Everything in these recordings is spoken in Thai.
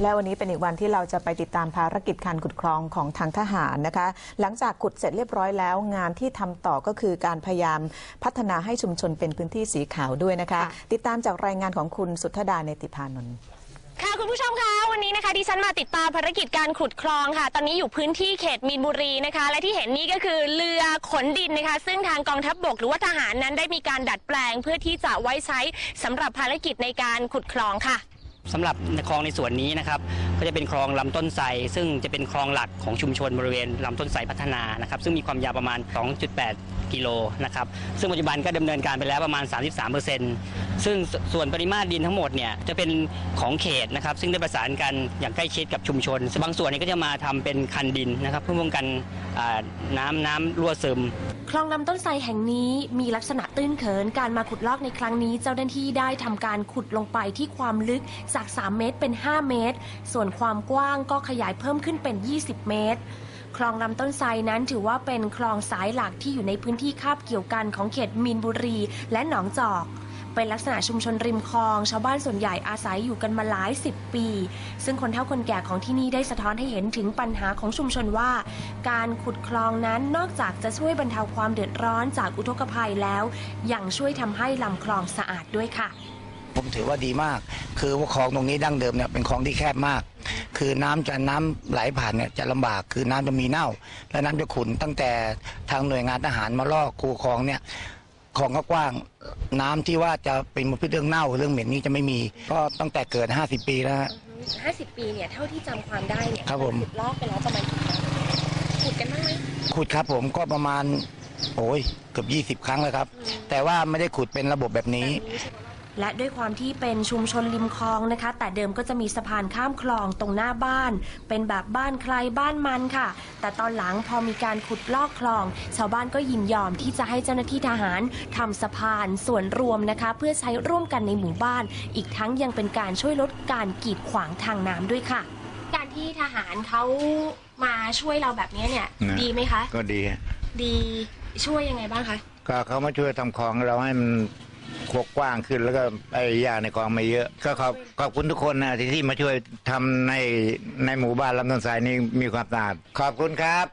และวันนี้เป็นอีกวันที่เราจะไปติดตามภารกิจการขุดคลองของทางทหารนะคะ หลังจากขุดเสร็จเรียบร้อยแล้ว งานที่ทำต่อก็คือการพยายามพัฒนาให้ชุมชนเป็นพื้นที่สีขาวด้วยนะคะ ติดตามจากรายงานของคุณสุทธดาเนติพานนท์ค่ะคุณผู้ชมคะวันนี้นะคะดิฉันมาติดตามภารกิจการขุดคลองค่ะ ตอนนี้อยู่พื้นที่เขตมีนบุรีนะคะ และที่เห็นนี่ก็คือเรือขนดินนะคะ ซึ่งทางกองทัพบบกหรือว่าทหารนั้นได้มีการดัดแปลงเพื่อที่จะไว้ใช้สำหรับภารกิจในการขุดคลองค่ะ สำหรับคลองในส่วนนี้นะครับก็จะเป็นคลองลำต้นไทรซึ่งจะเป็นคลองหลักของชุมชนบริเวณลำต้นไทรพัฒนานะครับซึ่งมีความยาวประมาณ 2.8 กิโลนะครับซึ่งปัจจุบันก็ดำเนินการไปแล้วประมาณ 33%ซึ่งส่วนปริมาตรดินทั้งหมดเนี่ยจะเป็นของเขตนะครับซึ่งได้ประสานกันอย่างใกล้ชิดกับชุมชน บางส่วนนี้ก็จะมาทำเป็นคันดินนะครับเพื่อป้องกันอ่าน้ำน้ำรั่วซึม คลองลำต้นไทรแห่งนี้มีลักษณะตื้นเขินการมาขุดลอกในครั้งนี้ เจ้าหน้าที่ได้ทำการขุดลงไปที่ความลึกจาก 3 เมตรเป็น 5 เมตร ส่วนความกว้างก็ขยายเพิ่มขึ้นเป็น 20 เมตร คลองลำต้นไทรนั้นถือว่าเป็นคลองสายหลักที่อยู่ในพื้นที่คาบเกี่ยวกันของเขตมีนบุรีและหนองจอก เป็นลักษณะชุมชนริมคลอง ชาวบ้านส่วนใหญ่อาศัยอยู่กันมาหลายสิบปี ซึ่งคนเฒ่าคนแก่ของที่นี่ได้สะท้อนให้เห็นถึงปัญหาของชุมชนว่า การขุดคลองนั้นนอกจากจะช่วยบรรเทาความเดือดร้อนจากอุทกภัยแล้ว ยังช่วยทำให้ลำคลองสะอาดด้วยค่ะผมถือว่าดีมาก คือว่าคลองตรงนี้ดั้งเดิมเนี่ยเป็นคลองที่แคบมาก คือน้ำจะน้ำไหลผ่านเนี่ยจะลำบาก คือน้ำจะมีเน่า และน้ำจะขุ่นตั้งแต่ทางหน่วยงานทหารมาลอกคูคลองเนี่ย คลองก็กว้าง น้ำที่ว่าจะเป็นมลพิษเรื่องเน่าเรื่องเหม็นนี้จะไม่มี ก็ตั้งแต่เกิด 50 ปีแล้วฮะ50ปีเนี่ยเท่าที่จำความได้เนี่ยครับผมขุดลอกไปแล้วประมาณกี่ครั้งขุดกันบ้างไหมขุดครับผมก็ประมาณ โอ้ยเกือบ 20 ครั้งแล้วครับ แต่ว่าไม่ได้ขุดเป็นระบบแบบนี้ และด้วยความที่เป็นชุมชนริมคลองนะคะ แต่เดิมก็จะมีสะพานข้ามคลองตรงหน้าบ้าน เป็นแบบบ้านใครบ้านมันค่ะ แต่ตอนหลังพอมีการขุดลอกคลอง ชาวบ้านก็ยินยอมที่จะให้เจ้าหน้าที่ทหารทำสะพานส่วนรวมนะคะ เพื่อใช้ร่วมกันในหมู่บ้าน อีกทั้งยังเป็นการช่วยลดการกีดขวางทางน้ำด้วยค่ะ การที่ทหารเขามาช่วยเราแบบนี้เนี่ยนะดีไหมคะ ก็ดี ดีช่วยยังไงบ้างคะก็เขามาช่วยทำคลองเราให้มัน โคกกว้างขึ้นแล้วก็ไอ้ยาในคลองไม่เยอะ ก็ขอบขอบคุณทุกคนนะที่ที่มาช่วยทำในในหมู่บ้านลำต้นสายนี้มีความสะอาดขอบคุณครับ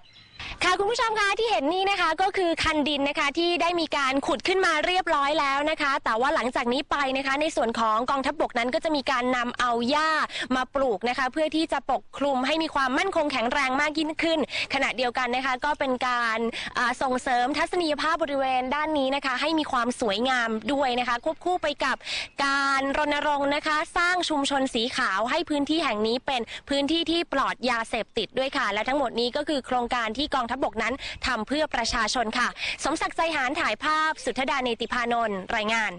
ค่ะคุณผู้ชมคะที่เห็นนี่นะคะก็คือคันดินนะคะที่ได้มีการขุดขึ้นมาเรียบร้อยแล้วนะคะ แต่ว่าหลังจากนี้ไปนะคะ ในส่วนของกองทัพบกนั้นก็จะมีการนำเอาหญ้ามาปลูกนะคะ เพื่อที่จะปกคลุมให้มีความมั่นคงแข็งแรงมากยิ่งขึ้น ขณะเดียวกันนะคะ ก็เป็นการอ่าส่งเสริมทัศนียภาพบริเวณด้านนี้นะคะ ให้มีความสวยงามด้วยนะคะ ควบคู่ไปกับการรณรงค์นะคะ สร้างชุมชนสีขาวให้พื้นที่แห่งนี้เป็นพื้นที่ที่ปลอดยาเสพติดด้วยค่ะ และทั้งหมดนี้ก็คือโครงการที่กองทัพบกนั้นทำเพื่อประชาชนค่ะ สมศักดิ์ใจหานถ่ายภาพสุทธดาเนติพานนท์รายงาน